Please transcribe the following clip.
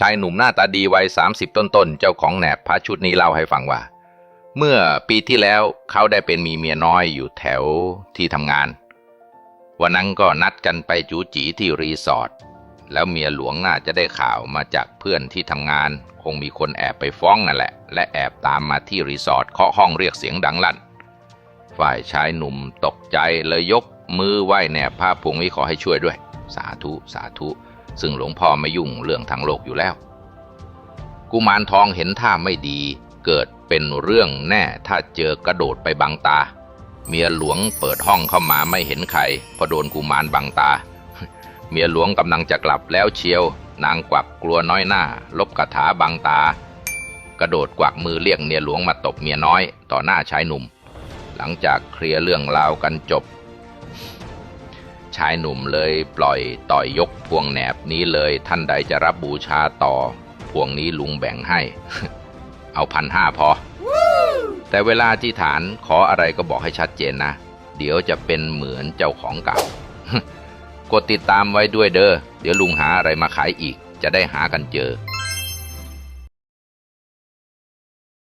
ชายหนุ่มหน้าตาดีวัยสามสิบต้นๆ เจ้าของแหนบพระชุดนี้เล่าให้ฟังว่า เมื่อปีที่แล้วเขาได้เป็นมีเมียน้อยอยู่แถวที่ทำงาน วันนั้นก็นัดกันไปจูจีที่รีสอร์ทแล้วเมียหลวงน่าจะได้ข่าวมาจากเพื่อนที่ทำงาน คงมีคนแอบไปฟ้องนั่นแหละ และแอบตามมาที่รีสอร์ทเคาะห้องเรียกเสียงดังลั่น ฝ่ายชายหนุ่มตกใจเลยยกมือไหว้แนบผ้าพวงนี้ขอให้ช่วยด้วย สาธุสาธุ ซึ่งหลวงพ่อไม่ยุ่งเรื่องทางโลกอยู่แล้ว กุมารทองเห็นท่าไม่ดี เกิดเป็นเรื่องแน่ถ้าเจอกระโดดไปบังตา เมียหลวงเปิดห้องเข้ามาไม่เห็นใครเพราะโดนกุมารบังตา เมียหลวงกำลังจะกลับแล้วเชียว นางกวักกลัวน้อยหน้า ลบคาถาบังตา กระโดดกวักมือเรียกเมียหลวงมาตบเมียน้อย ต่อหน้าชายหนุ่ม หลังจากเคลียร์เรื่องราวกันจบ ชายหนุ่มเลยปล่อยต่อยยกพวงแหนบนี้เลยท่านใดจะรับบูชาต่อ พวงนี้ลุงแบ่งให้ เอาพันห้าพอ แต่เวลาที่ฐานขออะไรก็บอกให้ชัดเจนนะ เดี๋ยวจะเป็นเหมือนเจ้าของเก่ากดติดตามไว้ด้วยเด้อ เดี๋ยวลุงหาอะไรมาขายอีก จะได้หากันเจอ